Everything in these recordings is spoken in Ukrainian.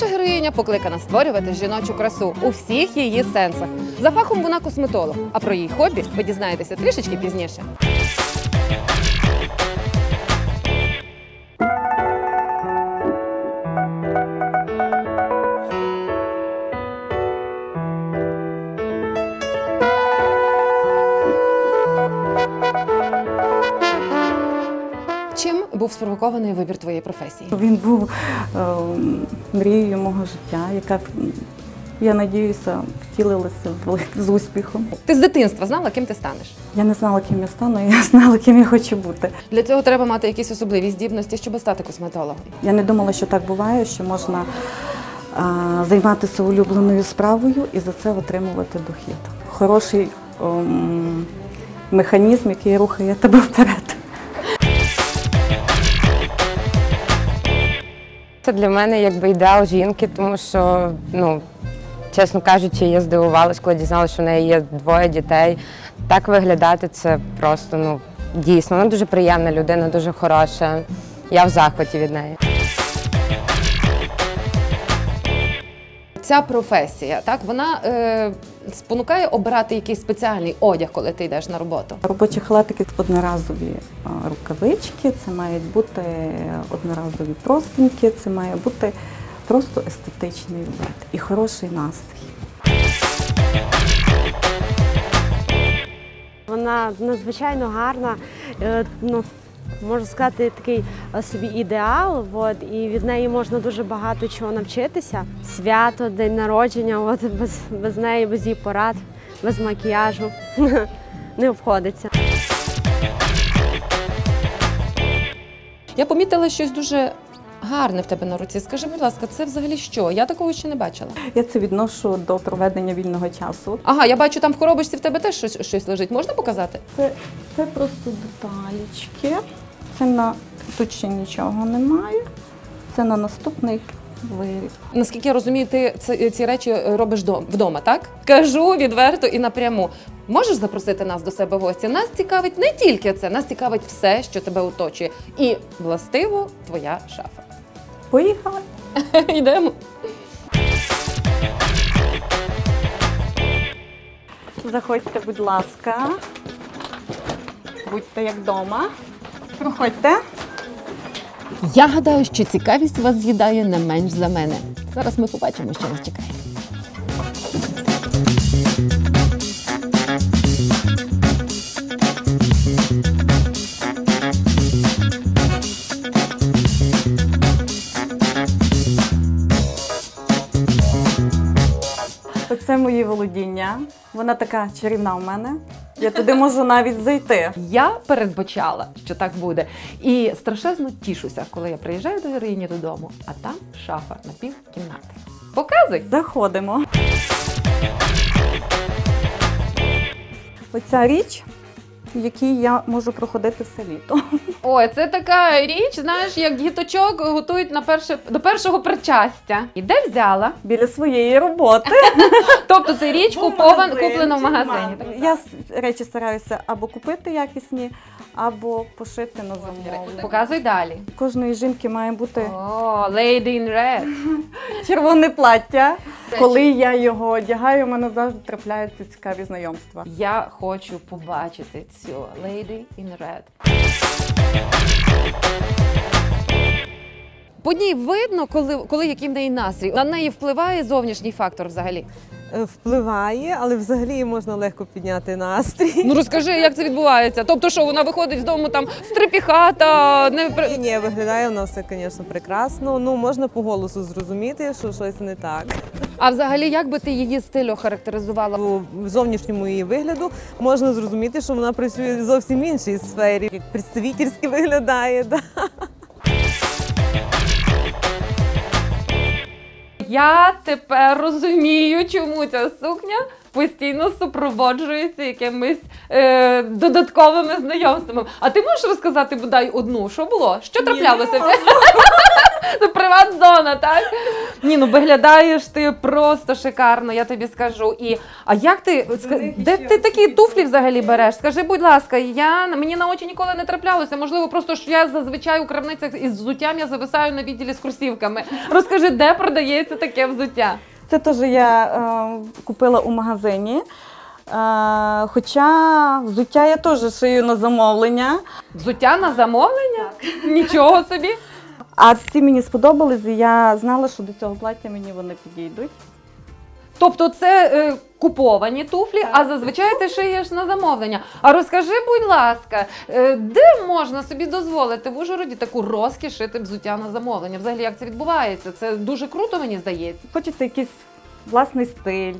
Наша героїня покликана створювати жіночу красу у всіх її сенсах. За фахом вона косметолог, а про її хобі ви дізнаєтеся трішечки пізніше. Був спровокований вибір твоєї професії? Він був е, мрією мого життя, яка, я надіюся, втілилася з успіхом. Ти з дитинства знала, ким ти станеш? Я не знала, ким я стану, я знала, ким я хочу бути. Для цього треба мати якісь особливі здібності, щоб стати косметологом. Я не думала, що так буває, що можна а, займатися улюбленою справою і за це отримувати дохід. Хороший ем, механізм, який рухає тебе вперед. Це для мене якби ідеал жінки, тому що, ну, чесно кажучи, я здивувалась, коли дізналася, що в неї є двоє дітей. Так виглядати це просто ну, дійсно. Вона дуже приємна людина, дуже хороша. Я в захваті від неї. Ця професія, так вона е, спонукає обирати якийсь спеціальний одяг, коли ти йдеш на роботу. Робочі халатики одноразові рукавички, це мають бути одноразові простинки, це має бути просто естетичний вид і хороший настрій. Вона надзвичайно гарна, е, ну, можна сказати, такий е, собі ідеал. От, і від неї можна дуже багато чого навчитися. Свято, день народження, от, без, без неї, без її порад, без макіяжу не обходиться. Я помітила щось дуже гарне в тебе на руці. Скажи, будь ласка, це взагалі що? Я такого ще не бачила. Я це відношу до проведення вільного часу. Ага, я бачу, там в коробочці в тебе теж щось, щось лежить. Можна показати? Це, це просто деталічки. Це на тут ще нічого немає. Це на наступний виріб. Наскільки я розумію, ти це, ці речі робиш вдома, так? Кажу відверто і напряму. Можеш запросити нас до себе в гості? Нас цікавить не тільки це, нас цікавить все, що тебе оточує. І властиво твоя шафа. Поїхали. Йдемо. Заходьте, будь ласка. Будьте як вдома. Проходьте. Я гадаю, що цікавість вас з'їдає не менш за мене. Зараз ми побачимо, що нас чекає. Оце мої володіння. Вона така чарівна в мене. Я туди можу навіть зайти. Я передбачала, що так буде. І страшезно тішуся, коли я приїжджаю до героїні додому, а там шафа на пів кімнати. Показуй! Заходимо. Оця річ, в якій я можу проходити все літо. Ой, це така річ, знаєш, як діточок готують на перше до першого причастя. І де взяла? Біля своєї роботи. Тобто це річ купована, куплена в магазині. так? Я речі стараюся або купити якісні, або пошити на замовлення. Показуй далі. Кожної жінки має бути О, Lady in Red. червоне плаття. Коли я його одягаю, у мене завжди трапляються цікаві знайомства. Я хочу побачити цю Lady in Red. По ній видно, коли, коли який в неї настрій. На неї впливає зовнішній фактор взагалі. Е, Впливає, але взагалі можна легко підняти настрій. Ну розкажи, як це відбувається. Тобто, що вона виходить з дому там стрепіхата, не Ні, ні, виглядає вона все, звісно, прекрасно. Ну можна по голосу зрозуміти, що щось не так. А взагалі, як би ти її стиль охарактеризувала? По зовнішньому її вигляду можна зрозуміти, що вона працює в зовсім іншій сфері, як представительськи виглядає. Да. Я тепер розумію, чому ця сукня постійно супроводжується якимись е, додатковими знайомствами. А ти можеш розказати бодай одну, що було? Що траплялося? Це приват-зона, так? Ні, ну виглядаєш ти просто шикарно, я тобі скажу. І, а як ти, де ти такі туфлі взагалі береш? Скажи, будь ласка, я, мені на очі ніколи не траплялося. Можливо, просто ж я зазвичай у крамницях із взуттям я зависаю на відділі з курсівками. Розкажи, де продається таке взуття? Це теж я е, купила у магазині. Е, хоча взуття я теж шию на замовлення. Взуття на замовлення? Нічого собі. А ці мені сподобались, і я знала, що до цього плаття мені вони підійдуть. Тобто це е, куповані туфлі, а зазвичай ти шиєш на замовлення. А розкажи, будь ласка, е, де можна собі дозволити в Ужгороді таку розкіш шити взуття на замовлення? Взагалі, як це відбувається? Це дуже круто, мені здається. Хочеться якийсь власний стиль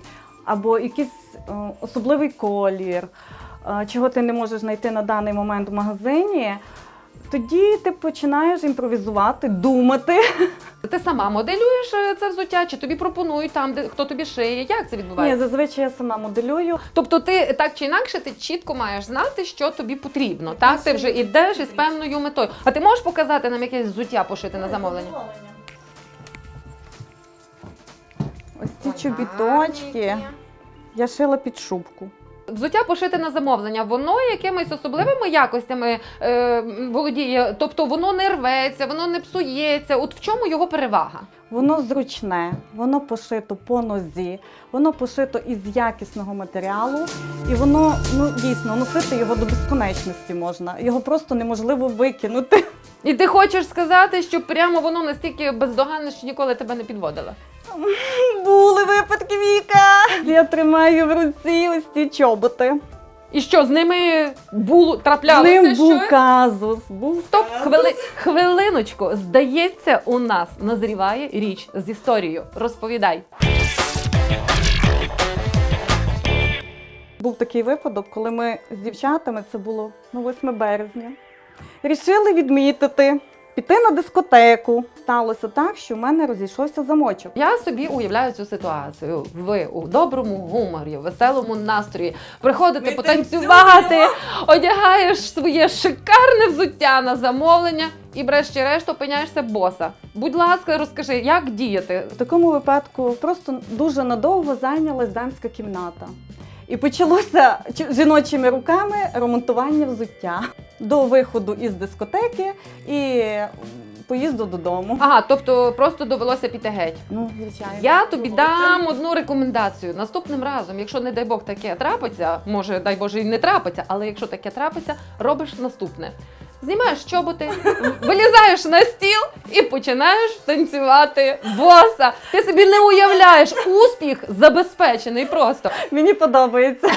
або якийсь е, особливий колір, е, чого ти не можеш знайти на даний момент в магазині. Тоді ти починаєш імпровізувати, думати. Ти сама моделюєш е, це взуття, чи тобі пропонують там, де хто тобі шиє? Як це відбувається? Ні, зазвичай я сама моделюю. Тобто, ти так чи інакше, ти чітко маєш знати, що тобі потрібно. Так, ти вже йдеш із певною метою. А ти можеш показати нам якесь взуття пошити на замовлення? Ось ці чобіточки я шила під шубку. Взуття пошите на замовлення, воно якимись особливими якостями е, володіє, тобто воно не рветься, воно не псується. От в чому його перевага? Воно зручне, воно пошито по нозі, воно пошито із якісного матеріалу, і воно ну дійсно носити його до безконечності можна. Його просто неможливо викинути. І ти хочеш сказати, що прямо воно настільки бездоганне, що ніколи тебе не підводило? Були випадки Віка. Я тримаю в руці ось ці чоботи. І що з ними було траплялося? З ним був щось? казус. Був Стоп, хвили... хвилиночку. Здається, у нас назріває річ з історією. Розповідай. Був такий випадок, коли ми з дівчатами, це було ну, 8 березня, рішили відмітити, піти на дискотеку. Сталося так, що в мене розійшовся замочок. Я собі уявляю цю ситуацію. Ви у доброму гуморі, веселому настрої приходите потанцювати, одягаєш своє шикарне взуття на замовлення і врешті-решт опиняєшся боса. Будь ласка, розкажи, як діяти? В такому випадку просто дуже надовго зайнялась дамська кімната. І почалося жіночими руками ремонтування взуття до виходу із дискотеки і поїзду додому. Ага, тобто просто довелося піти геть. Ну, звичайно. Я тобі дам одну рекомендацію. Наступним разом, якщо не дай Бог таке трапиться, може дай Боже і не трапиться, але якщо таке трапиться, робиш наступне. Знімаєш чоботи, вилізаєш на стіл і починаєш танцювати боса. Ти собі не уявляєш, успіх забезпечений просто. Мені подобається.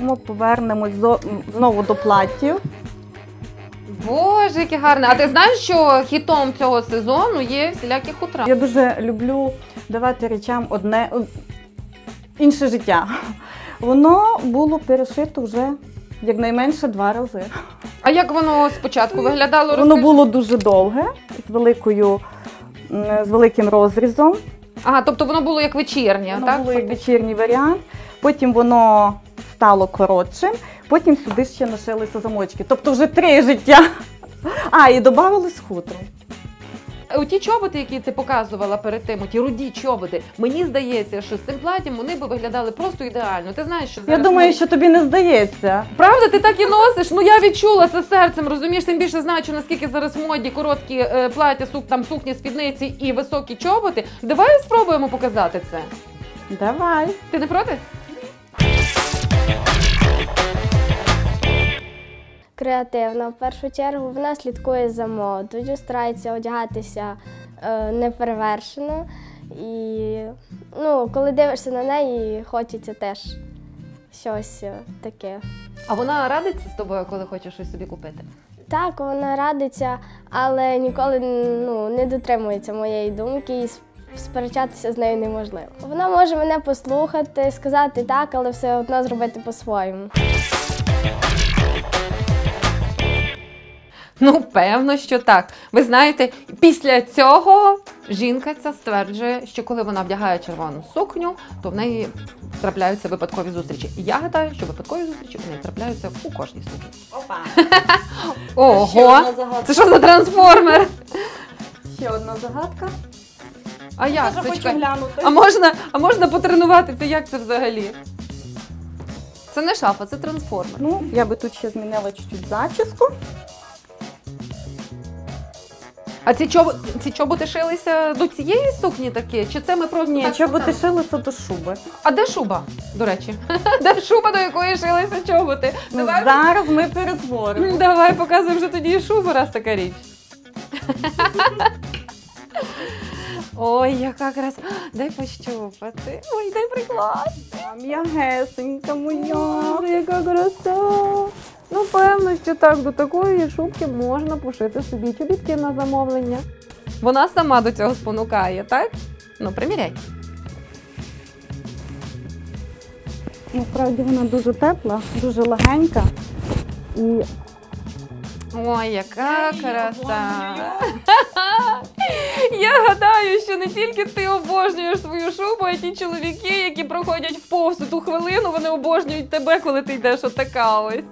Ми повернемось зо- знову до платтів. Боже, яке гарне. А ти знаєш, що хітом цього сезону є всілякі хутра? Я дуже люблю давати речам одне інше життя. Воно було перешито вже якнайменше два рази. А як воно спочатку виглядало? Воно Розкажи. було дуже довге, з великою, м, з великим розрізом. Ага, тобто воно було як вечірнє, Воно так? було як вечірній варіант. Потім воно стало коротшим, потім сюди ще нашилися замочки. Тобто вже три життя. А, і додавалось хутро. У ті чоботи, які ти показувала перед тим, ті руді чоботи, мені здається, що з цим платтям вони би виглядали просто ідеально. Ти знаєш, що Я думаю, мод- що тобі не здається. правда, ти так і носиш. Ну я відчула це серцем. Розумієш, тим більше знаючи, наскільки зараз в моді короткі е, плаття, сук там сукні, спідниці і високі чоботи. Давай спробуємо показати це. Давай. Ти не проти? Креативна. В першу чергу вона слідкує за модою, старається одягатися е, неперевершено. І ну, коли дивишся на неї, хочеться теж щось таке. А вона радиться з тобою, коли хочеш щось собі купити. Так, вона радиться, але ніколи ну, не дотримується моєї думки і сперечатися з нею неможливо. Вона може мене послухати, сказати так, але все одно зробити по-своєму. Ну, певно, що так. Ви знаєте, після цього жінка ця стверджує, що коли вона вдягає червону сукню, то в неї трапляються випадкові зустрічі. І я гадаю, що випадкові зустрічі в неї трапляються у кожній сукні. Опа. Ого! Це що за трансформер? Ще одна загадка. А як? Це? хочу Чекай. глянути. А можна, а можна потренуватися, як це взагалі? Це не шафа, це трансформер. Ну, я би тут ще змінила чуть-чуть зачіску. А ці, чоб... ці чоботи шилися до цієї сукні такі? Чи це ми просто Ні, чоботи шилися до шуби. А де шуба, до речі? Де шуба, до якої шилися чоботи? Ну, Давай, зараз ми перетворимо. давай показуємо вже тоді і шубу, раз така річ. Ой, яка краса. Дай пощупати. Ой, дай приклад. М'ягесенька моя. Яка краса. Ну, певно, що так, до такої шубки можна пошити собі чобітки на замовлення. Вона сама до цього спонукає, так? Ну, приміряй. Насправді вона дуже тепла, дуже легенька. І Ой, яка краса! Я гадаю, що не тільки ти обожнюєш свою шубу, а й ті чоловіки, які проходять в повз ту хвилину, вони обожнюють тебе, коли ти йдеш отака ось.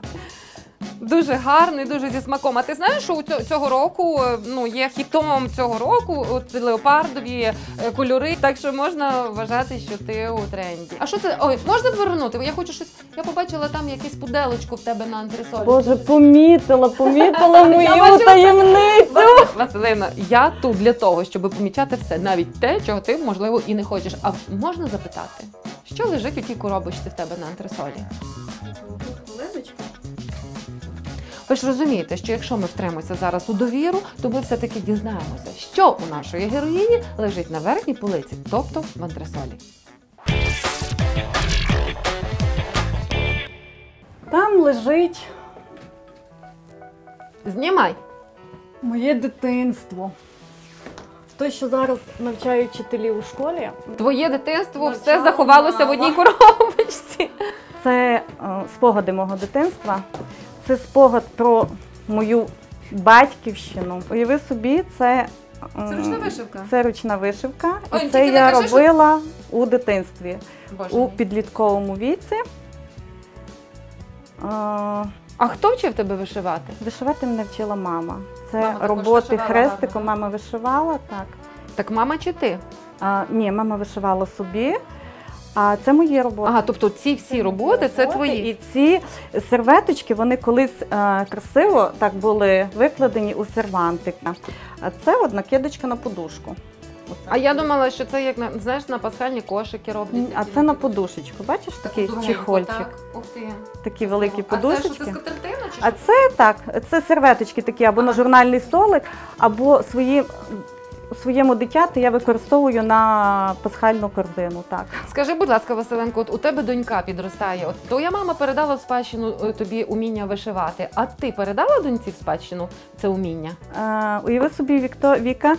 Дуже гарний, дуже зі смаком. А ти знаєш, що у цього, цього року е, ну, є хітом цього року от леопардові е, кольори, так що можна вважати, що ти у тренді. А що це? Ой, можна повернути? Я хочу щось. Я побачила там якесь пуделечко в тебе на антресолі. Боже, помітила, помітила мою бачила. таємницю. Василина, я тут для того, щоб помічати все, навіть те, чого ти, можливо, і не хочеш. А можна запитати, що лежить у тій коробочці в тебе на антресолі? Ви ж розумієте, що якщо ми втримаємося зараз у довіру, то ми все-таки дізнаємося, що у нашої героїні лежить на верхній полиці, тобто в антресолі. Там лежить Знімай! моє дитинство. Те, що зараз навчають вчителі у школі, Твоє дитинство все Навчала заховалося в одній коробочці. це е, спогади мого дитинства. Це спогад про мою батьківщину. Уяви собі, це. Це ручна вишивка? Це ручна вишивка. Ой, і тільки це не я кажи, що- робила у дитинстві, Боже. у мій. підлітковому віці. Е, А хто вчив тебе вишивати? Вишивати мене вчила мама. Це Мама також роботи вишивала хрестиком. гарно, Мама вишивала так. Так мама чи ти? А, ні, мама вишивала собі. А це мої роботи. Ага, тобто ці всі роботи це твої. І ці серветочки вони колись е, красиво так були викладені у сервантик. А це от накидочка на подушку. Оце. А я думала, що це як на знаєш на пасхальні кошики роблять. А це на подушечку. Бачиш такий чехольчик, Ух ти. такі великі А це що, це скатертина чи А що? це так, це серветочки такі або на журнальний столик, або свої, своєму дитяти я використовую на пасхальну корзину. Так. Скажи, будь ласка, Василенко, от у тебе донька підростає. От твоя мама передала в спадщину е, тобі уміння вишивати. А ти передала доньці в спадщину це уміння? Е, уяви собі, Вікто, Віка,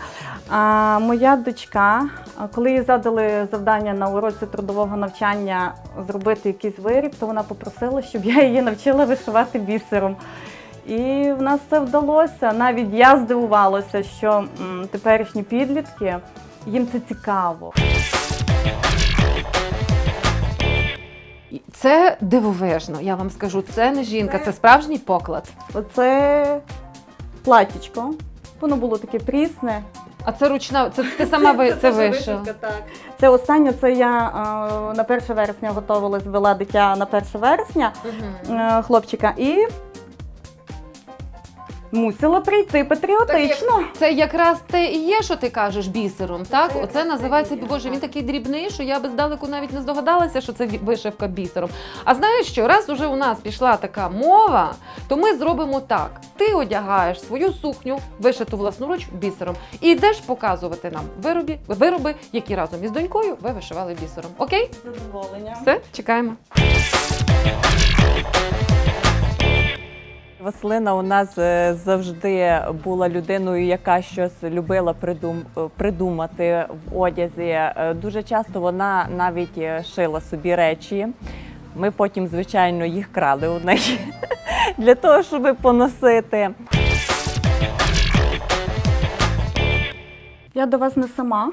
а, моя дочка, коли їй задали завдання на уроці трудового навчання зробити якийсь виріб, то вона попросила, щоб я її навчила вишивати бісером. І в нас це вдалося. Навіть я здивувалася, що м, теперішні підлітки їм це цікаво. Це дивовижно. Я вам скажу, це не жінка, це справжній поклад. Оце платічко. Воно було таке прісне. А це ручна, це ти сама ви це вишила. Це останнє, це я е, на 1 вересня готувалась, вела дитя на 1 вересня е, хлопчика і мусила прийти патріотично. Це якраз те і є, що ти кажеш бісером, так? Оце називається Боже. Він такий дрібний, що я би здалеку навіть не здогадалася, що це вишивка бісером. А знаєш що? Раз уже у нас пішла така мова, то ми зробимо так: ти одягаєш свою сукню, вишиту власноруч бісером, і йдеш показувати нам вироби, вироби, які разом із донькою ви вишивали бісером. Окей? Задоволення. Все, чекаємо. Василина у нас е, завжди була людиною, яка щось любила придум... придумати в одязі. Е, дуже часто вона навіть е, шила собі речі. Ми потім, звичайно, їх крали у неї для того, щоб поносити. Я до вас не сама.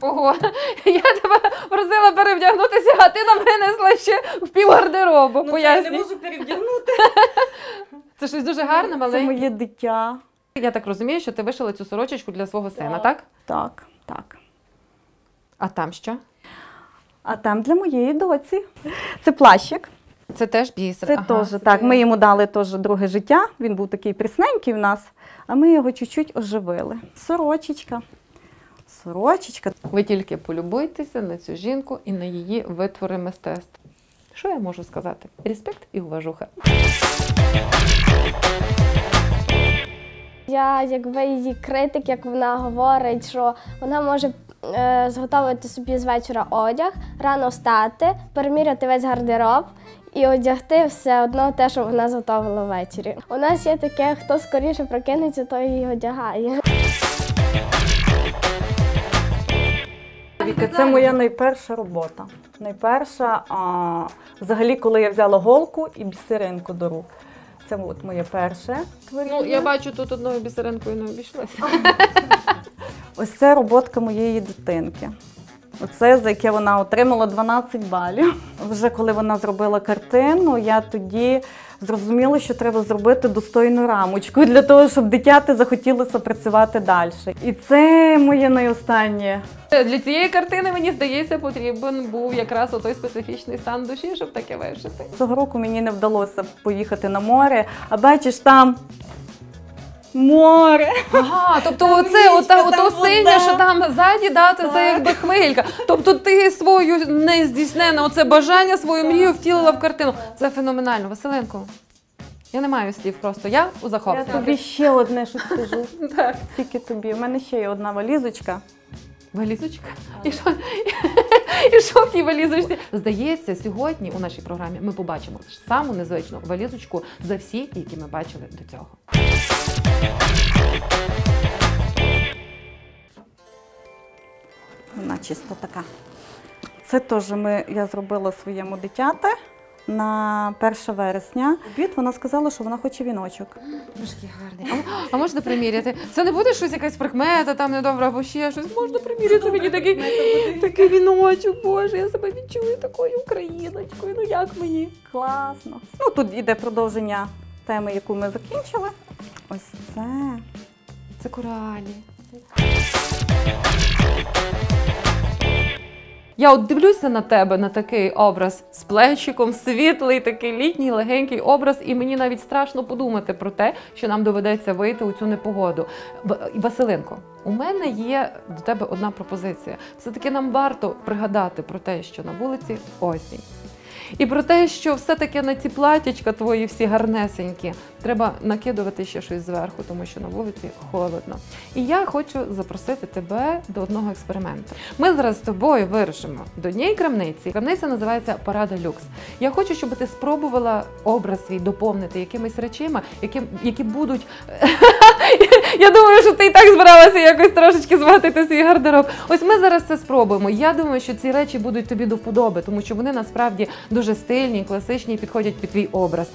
Ого, я тебе просила перевдягнутися, а ти нам винесла ще в пів гардеробу. Ну, я не можу перевдягнути. Це щось дуже гарне, Це маленьке. моє дитя. Я так розумію, що ти вишила цю сорочечку для свого сина, так? Так, так. А там що? А там для моєї доці. Це плащик. Це теж бісер. Це Ага, теж так. Ми йому дали теж друге життя. Він був такий прісненький в нас, а ми його чуть-чуть оживили. Сорочечка. Сорочечка. Ви тільки полюбуйтеся на цю жінку і на її витвори мистецтва. Що я можу сказати? Респект і уважуха. Я якби її критик, як вона говорить, що вона може е, зготовити собі з вечора одяг, рано встати, переміряти весь гардероб і одягти все одно те, що вона зготовила ввечері. У нас є таке, хто скоріше прокинеться, той її одягає. Віка, це моя найперша робота. Найперша, а, взагалі, коли я взяла голку і бісеринку до рук. Це от моє перше творіння. Ну, я бачу, тут одною бісеринкою не обійшлося. Ось це роботка моєї дитинки. Оце, за яке вона отримала 12 балів. Вже коли вона зробила картину, я тоді зрозуміла, що треба зробити достойну рамочку для того, щоб дитяти захотілося працювати далі. І це моє найостаннє. Для цієї картини, мені здається, потрібен був якраз той специфічний стан душі, щоб таке вишити. Цього року мені не вдалося поїхати на море, а бачиш там море. Ага, тобто Там оце, річка, ота, там ото вода. синє, що там ззаді, да, це, це якби хвилька. Тобто ти свою нездійснене оце бажання, свою мрію втілила в картину. Це феноменально. Василенко, я не маю слів просто. Я у Я тобі ще одне щось скажу. Так. Тільки тобі. У мене ще є одна валізочка. Валізочка. І що, і що в тій валізочці? Здається, сьогодні у нашій програмі ми побачимо саму незвичну валізочку за всі, які ми бачили до цього. Вона чисто така. Це теж ми, я зробила своєму дитяти на 1 вересня. Обід вона сказала, що вона хоче віночок. Боже, який гарний. А, а можна приміряти? Це не буде щось якась прикмета, там недобра або ще щось. Можна приміряти мені такий, такий віночок, Боже, я себе відчую такою україночкою. Ну як мені? Класно. Ну тут іде продовження теми, яку ми закінчили. Ось це. Це коралі. Я от дивлюся на тебе, на такий образ з плечиком, світлий, такий літній, легенький образ, і мені навіть страшно подумати про те, що нам доведеться вийти у цю непогоду. Василинко, у мене є до тебе одна пропозиція. Все-таки нам варто пригадати про те, що на вулиці осінь. І про те, що все-таки на ці платячка твої всі гарнесенькі, треба накидувати ще щось зверху, тому що на вулиці холодно. І я хочу запросити тебе до одного експерименту. Ми зараз з тобою вирушимо до однієї крамниці. Крамниця називається Парада Люкс. Я хочу, щоб ти спробувала образ свій доповнити якимись речима, які, які будуть. Я думаю, що ти і так збиралася якось трошечки згадати свій гардероб. Ось ми зараз це спробуємо. Я думаю, що ці речі будуть тобі до вподоби, тому що вони насправді дуже стильні, класичні і підходять під твій образ.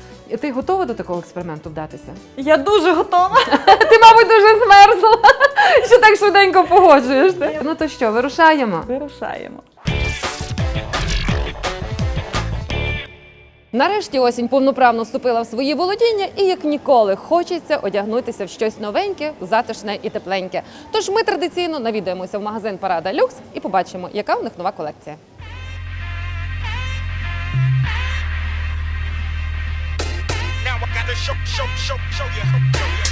Ти готова до такого експерименту вдатися? Я дуже готова. Ти, мабуть, дуже змерзла, що так швиденько погоджуєшся. Ну то що, вирушаємо? Вирушаємо. Нарешті осінь повноправно вступила в свої володіння, і як ніколи хочеться одягнутися в щось новеньке, затишне і тепленьке. Тож ми традиційно навідаємося в магазин Парада Люкс і побачимо, яка у них нова колекція. Now I gotta show, show, show, show you. Show you.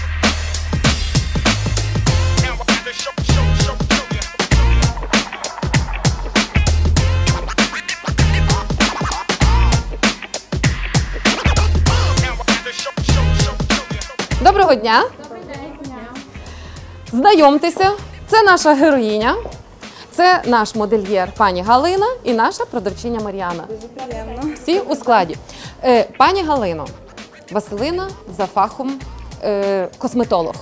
Доброго дня! Знайомтеся, це наша героїня, це наш модельєр пані Галина і наша продавчиня Мар'яна. Дуже приємно. Всі у складі. Е, пані Галино, Василина за фахом е, косметолог.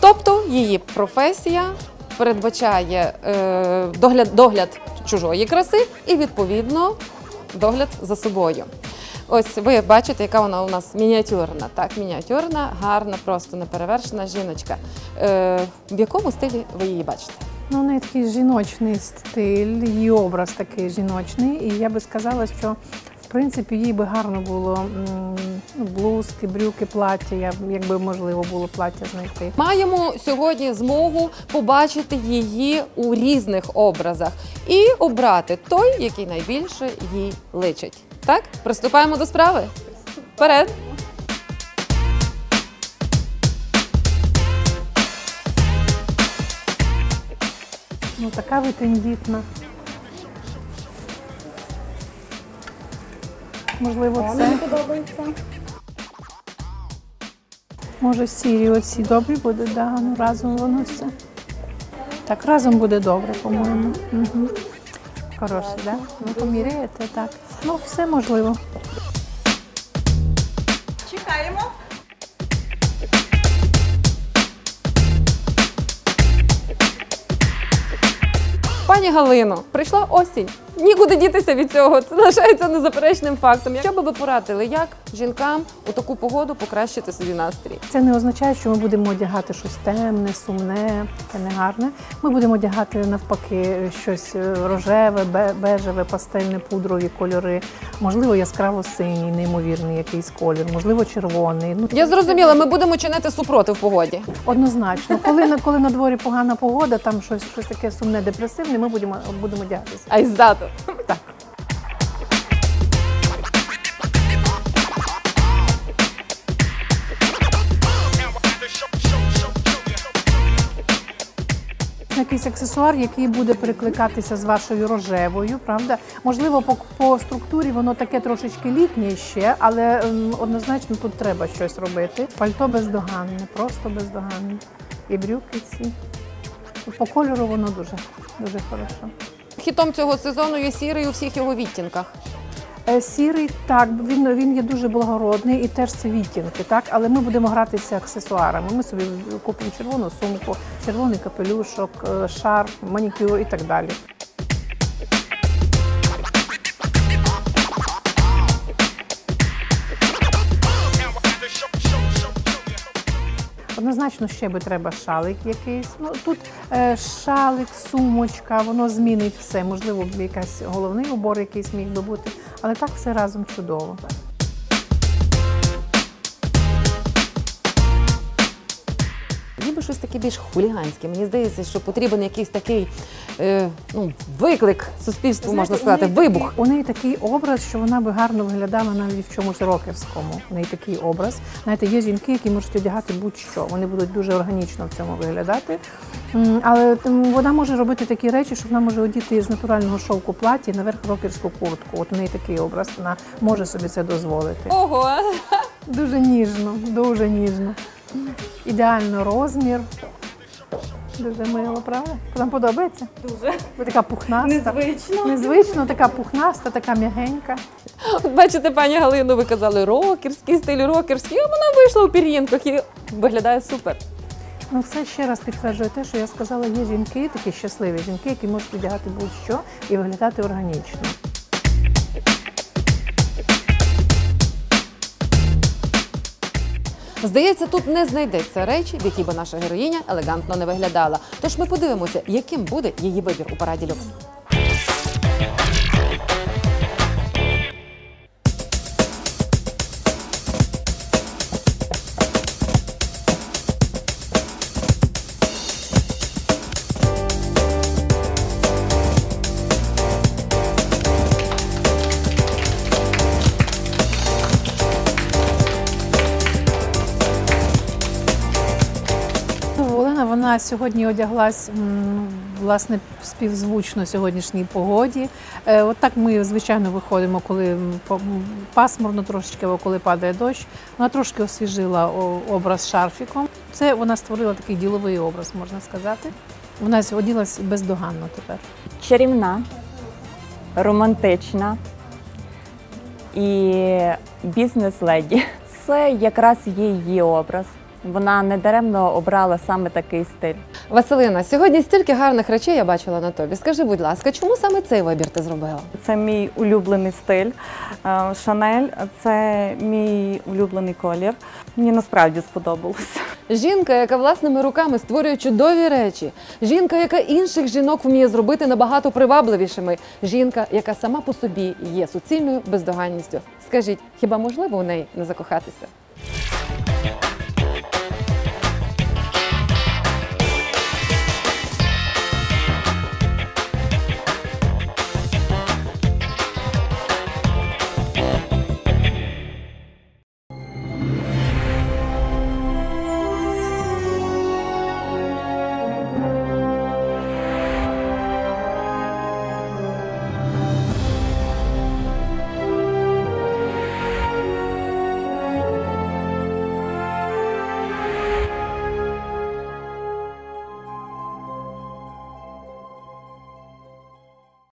Тобто її професія передбачає е, догляд, догляд чужої краси і, відповідно, догляд за собою. Ось ви бачите, яка вона у нас мініатюрна. Так, мініатюрна, гарна, просто неперевершена жіночка. Е, в якому стилі ви її бачите? Ну, неї такий жіночний стиль, її образ такий жіночний. І я би сказала, що в принципі їй би гарно було ну, блузки, брюки, плаття. Я, якби можливо було плаття знайти. Маємо сьогодні змогу побачити її у різних образах і обрати той, який найбільше їй личить. Так, приступаємо до справи. Вперед! Ну, така ви тендітна. Можливо, це. Мені подобається. Може, сірі оці добрі буде, да, ну разом воно все. Так, разом буде добре, по-моєму. Угу. Хороше, так? Да? Ну, поміряєте, так. Ну, все можливо. Пані Галино, прийшла осінь. Нікуди дітися від цього. Це лишається незаперечним фактом. Що би ви порадили, як жінкам у таку погоду покращити собі настрій? Це не означає, що ми будемо одягати щось темне, сумне, це не гарне. Ми будемо одягати навпаки щось е, рожеве, бе- бежеве, пастельне, пудрові кольори, можливо, яскраво синій, неймовірний якийсь колір, можливо, червоний. Ну Я зрозуміла, ми будемо чинити супротив погоді. однозначно, коли на коли на дворі погана погода, там щось, щось таке сумне, депресивне, ми будемо будемо одягатися. А й ззаду. Так. Якийсь аксесуар, який буде перекликатися з вашою рожевою, правда? Можливо, по, по структурі воно таке трошечки літнє ще, але ем, однозначно тут треба щось робити. Пальто бездоганне, просто бездоганне. І брюки ці. По кольору воно дуже, дуже хорошо. Хітом цього сезону є сірий у всіх його відтінках. Е, Сірий, так, він, він є дуже благородний і теж це відтінки, так, але ми будемо гратися аксесуарами. Ми собі купимо червону сумку, червоний капелюшок, шар, шарф, манікюр і так далі. Однозначно ще би треба шалик якийсь. Ну тут е, шалик, сумочка, воно змінить все. Можливо, якийсь головний убор якийсь міг би бути, але так все разом чудово. Щось таке більш хуліганське. Мені здається, що потрібен якийсь такий е, ну, виклик суспільству, можна сказати, вибух. У неї такий образ, що вона би гарно виглядала навіть в чомусь рокерському. У неї такий образ. Знаєте, є жінки, які можуть одягати будь-що. Вони будуть дуже органічно в цьому виглядати. Але вона може робити такі речі, що вона може одіти з натурального шовку платі наверх рокерську куртку. От у неї такий образ. Вона може собі це дозволити. Ого! Дуже ніжно, дуже ніжно. Ідеально розмір. Дуже мило, правда? Вам подобається? Дуже. Ви така пухнаста. Незвично. Незвично, така пухнаста, така м'ягенька. От бачите, пані Галину, ви казали рокерський стиль, рокерський, а вона вийшла у пір'їнках і виглядає супер. Ну, це ще раз підтверджує те, що я сказала, є жінки, такі щасливі жінки, які можуть одягати будь-що і виглядати органічно. Здається, тут не знайдеться речі, в які би наша героїня елегантно не виглядала. Тож ми подивимося, яким буде її вибір у параді люкс. Вона сьогодні одяглась власне співзвучно сьогоднішній погоді. Е, От так ми звичайно виходимо, коли пасмурно трошечки, або коли падає дощ. Вона трошки освіжила образ шарфіком. Це вона створила такий діловий образ, можна сказати. Вона оділась бездоганно тепер. чарівна, романтична і бізнес-леді. Це якраз є її образ. Вона недаремно обрала саме такий стиль. Василина, сьогодні стільки гарних речей я бачила на тобі. Скажи, будь ласка, чому саме цей вибір ти зробила? Це мій улюблений стиль. Е, Шанель це мій улюблений колір. Мені насправді сподобалося. Жінка, яка власними руками створює чудові речі. Жінка, яка інших жінок вміє зробити набагато привабливішими. Жінка, яка сама по собі є суцільною бездоганністю. Скажіть, хіба можливо у неї не закохатися?